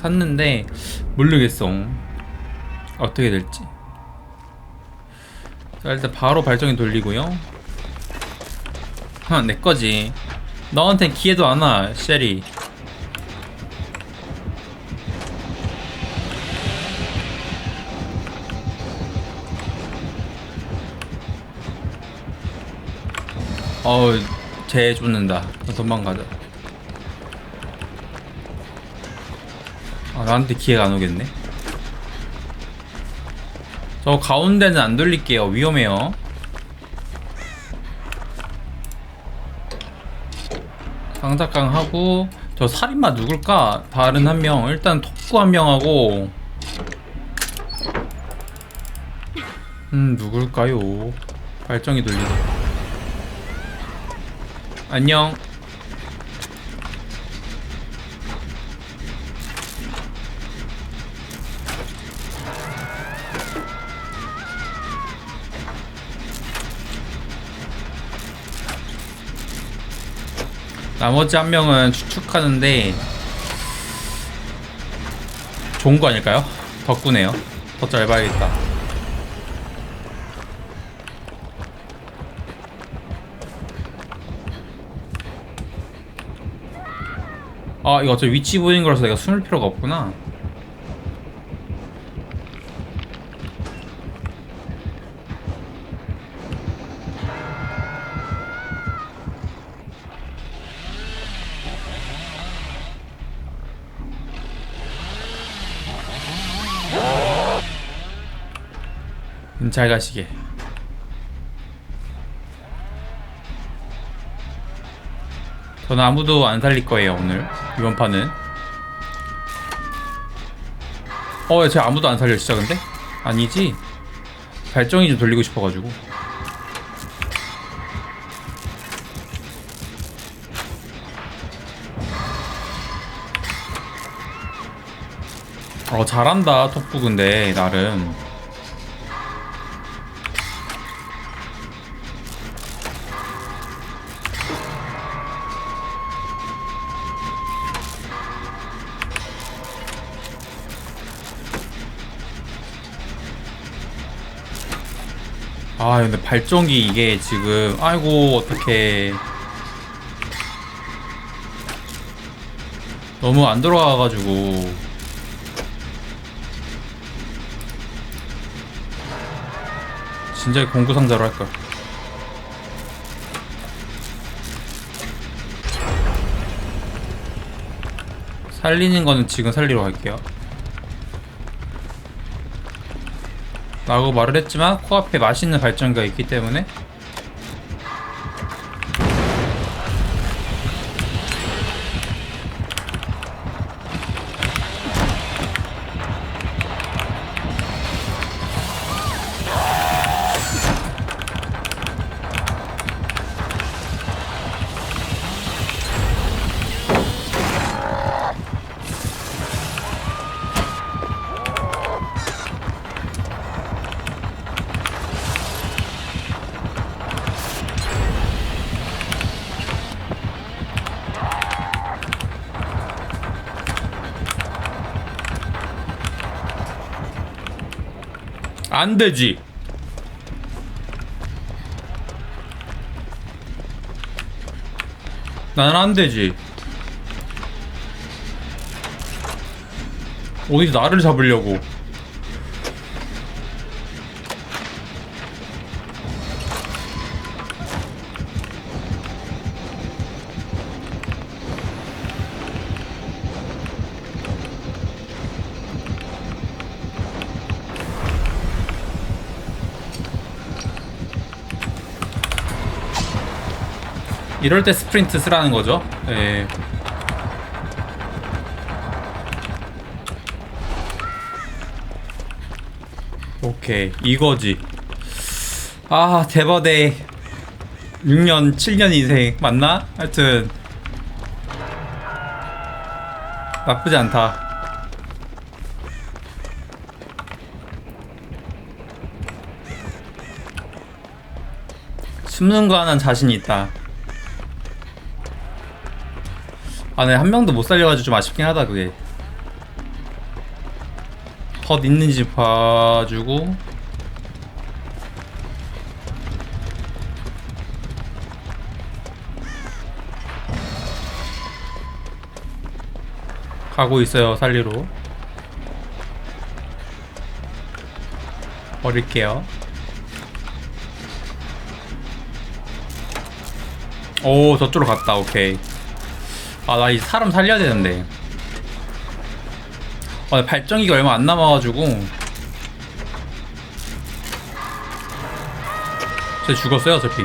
샀는데 모르겠어. 어떻게 될지. 자 일단 바로 발전기 돌리고요. 하, 내 거지. 너한텐 기회도 안와 쉐리. 어우 쟤 쫓는다. 도망가자 아 나한테 기회가 안 오겠네. 저 가운데는 안 돌릴게요. 위험해요. 상작강 하고 저 살인마 누굴까? 다른 한 명. 일단 톡구 한 명하고. 음 누굴까요? 발정이 돌리네. 안녕 나머지 한 명은 추측하는데 좋은 거 아닐까요? 덕구네요. 더 짧아야겠다. 아 이거 어차피 위치 보이는 거라서 내가 숨을 필요가 없구나. 음, 잘 가시게. 저는 아무도 안 살릴 거예요 오늘 이번 판은. 어, 쟤 아무도 안 살려 진짜 근데? 아니지? 발정이 좀 돌리고 싶어가지고. 어 잘한다 톱부 근데 나름. 아 근데 발전기 이게 지금 아이고 어떡해. 너무 안 들어가가지고. 진짜 공구 상자로 할걸. 살리는 거는 지금 살리러 갈게요 라고 말을 했지만 코앞에 맛있는 발전기가 있기 때문에 안 되지. 나는 안 되지. 어디 나를 잡으려고. 이럴 때 스프린트 쓰라는 거죠. 예. 오케이 이거지. 아 대버대 6년 7년 인생 맞나? 하여튼 나쁘지 않다. 숨는 거 하나는 자신 있다. 아, 네, 한 명도 못 살려가지고 좀 아쉽긴 하다, 그게. 덧 있는지 봐주고. 가고 있어요 살리로 버릴게요. 오 저쪽으로 갔다 오케이 아 나 이 사람 살려야 되는데. 아, 발전기가 얼마 안 남아가지고. 쟤 죽었어요 어차피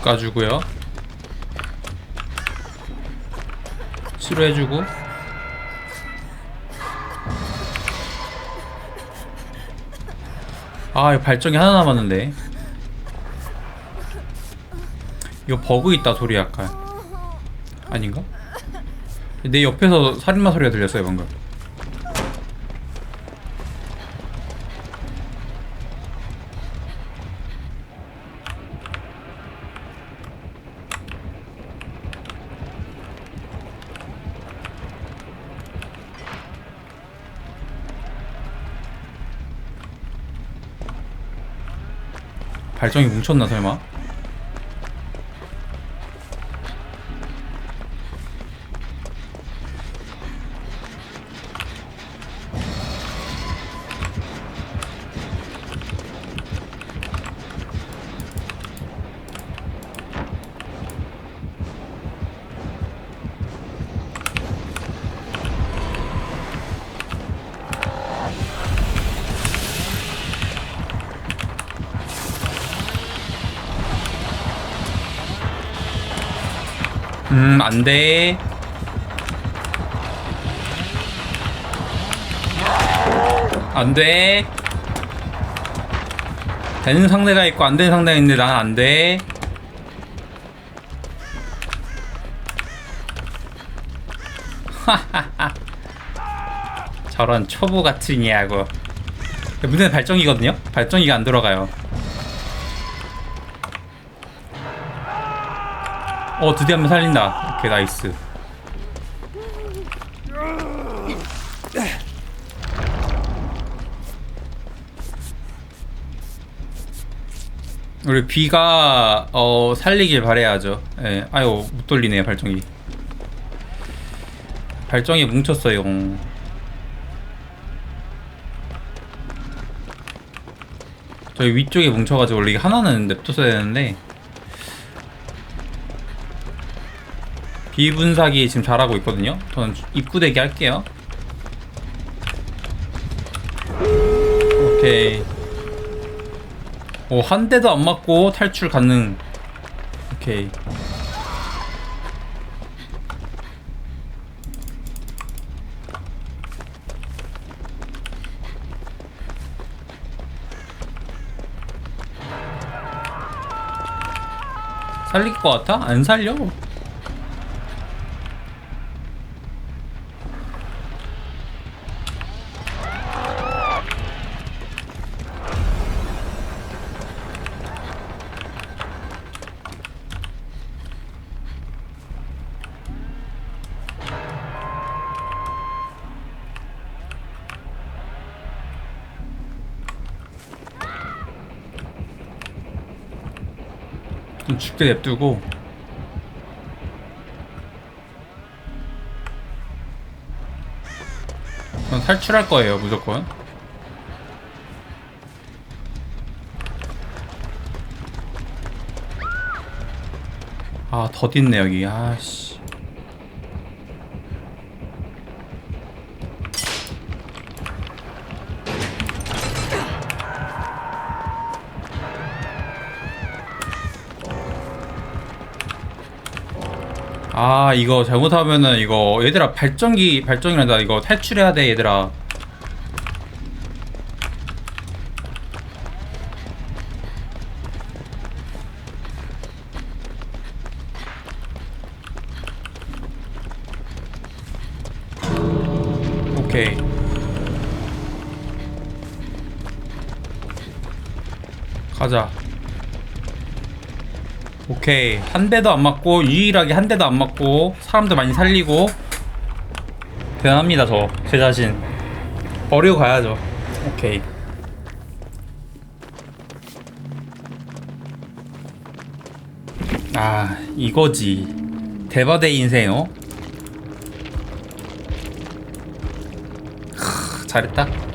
쭉 가주고요. 치료해주고. 아 이거 발전기 하나 남았는데. 이거 버그 있다 소리 약간. 아닌가? 내 옆에서 살인마 소리가 들렸어요 방금 발정이 뭉쳤나 설마? 음, 안 돼. 안 돼. 되는 상대가 있고 안 되는 상대가 있는데 난 안 돼. 저런 초보 같으냐고. 문제는 발전기거든요? 발전기가 안 들어가요. 어 드디어 한명 살린다. 오케이 나이스. 우리 비가 어 살리길 바래야죠. 예 아유 못 돌리네 발정기 발정이 뭉쳤어요. 저희 위쪽에 뭉쳐가지고 원래 이게 하나는 냅뒀어야 되는데 비분사기 지금 잘하고 있거든요. 저는 입구 대기 할게요. 오케이. 오, 한 대도 안 맞고 탈출 가능. 오케이. 살릴 것 같아? 안 살려. 좀 죽게 냅두고. 전 탈출할 거예요 무조건. 아덧 있네 여기. 아씨 아 이거 잘못하면은 이거 얘들아 발전기 발전기란다 이거 탈출해야 돼 얘들아 오케이. 가자. 오케이. 한 대도 안 맞고, 유일하게 한 대도 안 맞고, 사람들 많이 살리고. 대단합니다, 저. 제 자신. 버리고 가야죠. 오케이. 아, 이거지. 대바대 인생, 어? 크, 잘했다.